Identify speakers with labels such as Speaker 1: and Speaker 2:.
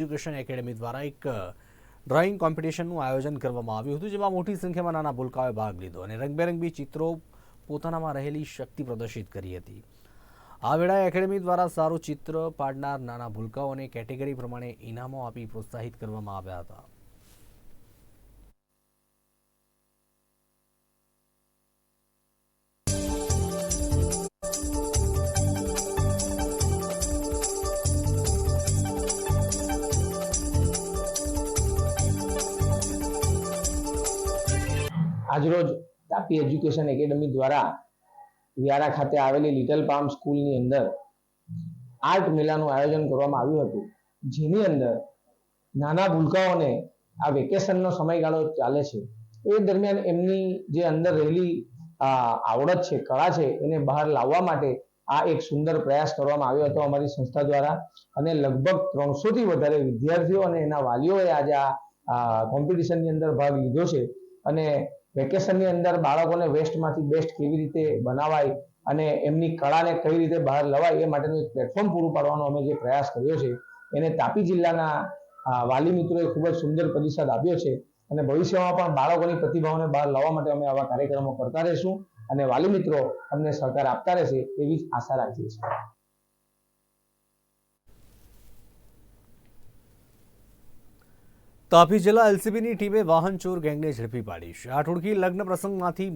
Speaker 1: Education academy દ્વારા એક drawing કોમ્પિટિશનનું આયોજન કરવામાં આવ્યું હતું, જેમાં મોટી સંખ્યામાં નાના ભૂલકાઓએ ભાગ લીધો અને રંગબેરંગી ચિત્રો પોતાનામાં રહેલી શક્તિ પ્રદર્શિત કરી હતી. આ વેળાએ એકેડેમી દ્વારા સારું ચિત્ર પાડનાર નાના ભૂલકાઓને કેટેગરી પ્રમાણે ઇનામો આપી પ્રોત્સાહિત કરવામાં આવ્યા હતા.
Speaker 2: આજરોજ તાપી એજ્યુકેશન એકેડમી દ્વારા વ્યારા ખાતે આવેલી લિટલ પામ સ્કૂલની અંદર આર્ટ મેળાનું આયોજન કરવામાં આવ્યું હતું. જેની અંદર નાના ભૂલકાઓને આ વેકેશનનો સમયગાળો ચાલે છે. એ દરમિયાન એમની જે અંદર રહેલી આવડત છે, કળા છે, એને બહાર લાવવા માટે આ એક સુંદર પ્રયાસ કરવામાં આવ્યો હતો અમારી સંસ્થા દ્વારા. અને લગભગ ત્રણસોથી વધારે વિદ્યાર્થીઓ અને એના વાલીઓએ આજે આ કોમ્પિટિશનની અંદર ભાગ લીધો છે. અને વેકેશનની અંદર બાળકોને વેસ્ટમાંથી બેસ્ટ કેવી રીતે બનાવાય અને એમની કળાને કઈ રીતે બહાર લવાય એ માટેનું એક પ્લેટફોર્મ પૂરું પાડવાનો અમે જે પ્રયાસ કર્યો છે, એને તાપી જિલ્લાના વાલી મિત્રોએ ખૂબ જ સુંદર પ્રતિસાદ આપ્યો છે અને ભવિષ્યમાં પણ બાળકોની પ્રતિભાઓને બહાર લાવવા માટે અમે આવા કાર્યક્રમો કરતા રહીશું અને વાલી મિત્રો અમને સહકાર આપતા રહેશે એવી જ આશા રાખીએ છીએ.
Speaker 1: તાપી જિલ્લા એલસીબીની ટીમે વાહન ચોર ગેંગને ઝડપી પાડી છે. આ ટોળકી લગ્ન પ્રસંગમાંથી